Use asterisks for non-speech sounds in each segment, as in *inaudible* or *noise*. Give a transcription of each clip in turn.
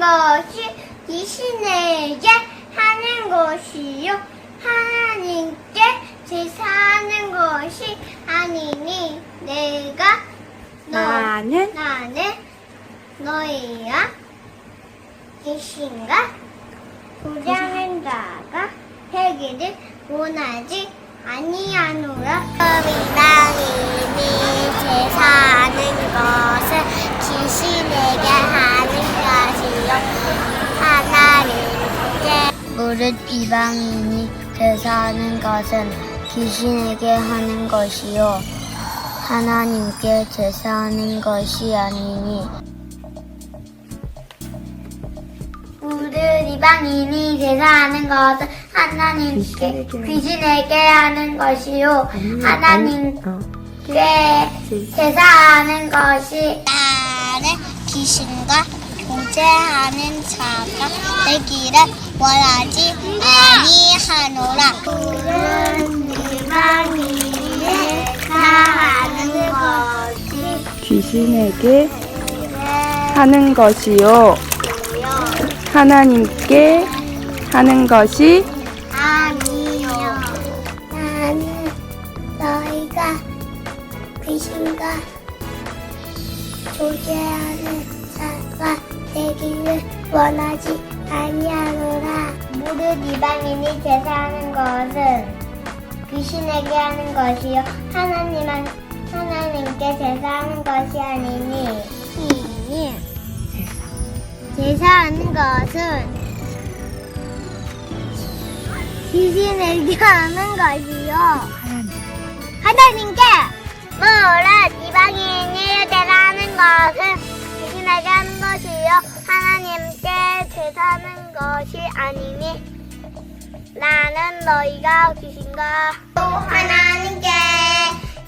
것이 귀신에게 하는 것이요. 하나님께 제사하는 것이 아니니 내가 너, 나는 나는 너희와 귀신과 도장한 자가 되기를 원하지 아니하노라 무릇 이방인이 제사하는 것은 귀신에게 하는 것이요 하나님께 제사하는 것이 아니니. 모든 이방인이 제사하는 것은 하나님께 귀신에게 하는 것이요 하나님께 제사하는 것이 나는 귀신과 교제하는 자가 되기를 원하지 아니하노라 모든 이방인이 제사하는 것이 귀신에게 하는 것이요. 하나님께 하는 것이 아니요. 나는 너희가 귀신과 조제하는 자가 되기를 원하지 아니하노라. 모든 이방인이 제사하는 것은 귀신에게 하는 것이요 하나님한 하나님께 제사하는 것이 아니니 제사하는 것은 귀신에게 하는 것이요. 하나님께 물은 이방인이 제사하는 것은 제사하는 것이 아니니 나는 너희가 귀신과 또 하나님께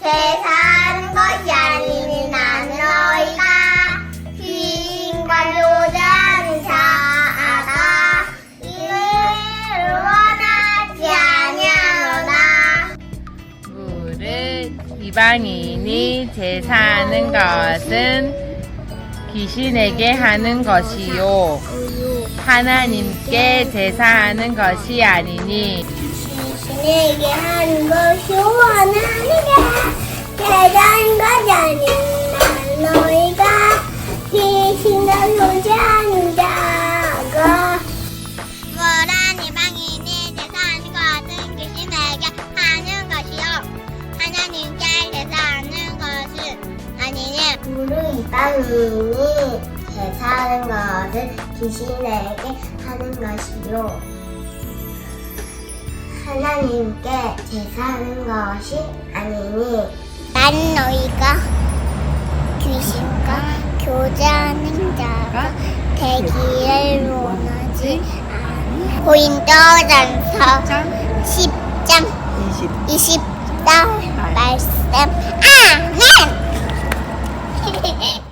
제사하는 것이 아니니 나는 너희가 귀신과 교제하는 자아가 이를 원하지 아니하노라 물은 이방인이 제사하는 것은 귀신에게 하는 것이요 하나님께 제사하는 것이 아니니. 귀신에게 하는 것이 원하는게 대단한 것이 난 너희가 귀신과 교제하는 자가 모란 이방인이 제사하는 것은 귀신에게 하는 것이요? 하나님께 제사하는 것은 아니니. 모르 이방인이 제사하는 것은 귀신에게 하는 것이요. 하나님께 제사하는 것이 아니니 난 너희가 귀신과 교제하는 자가 되기를 원하지 않아. 고린도전서 10장 20. 20절 말씀. 아멘 *laughs*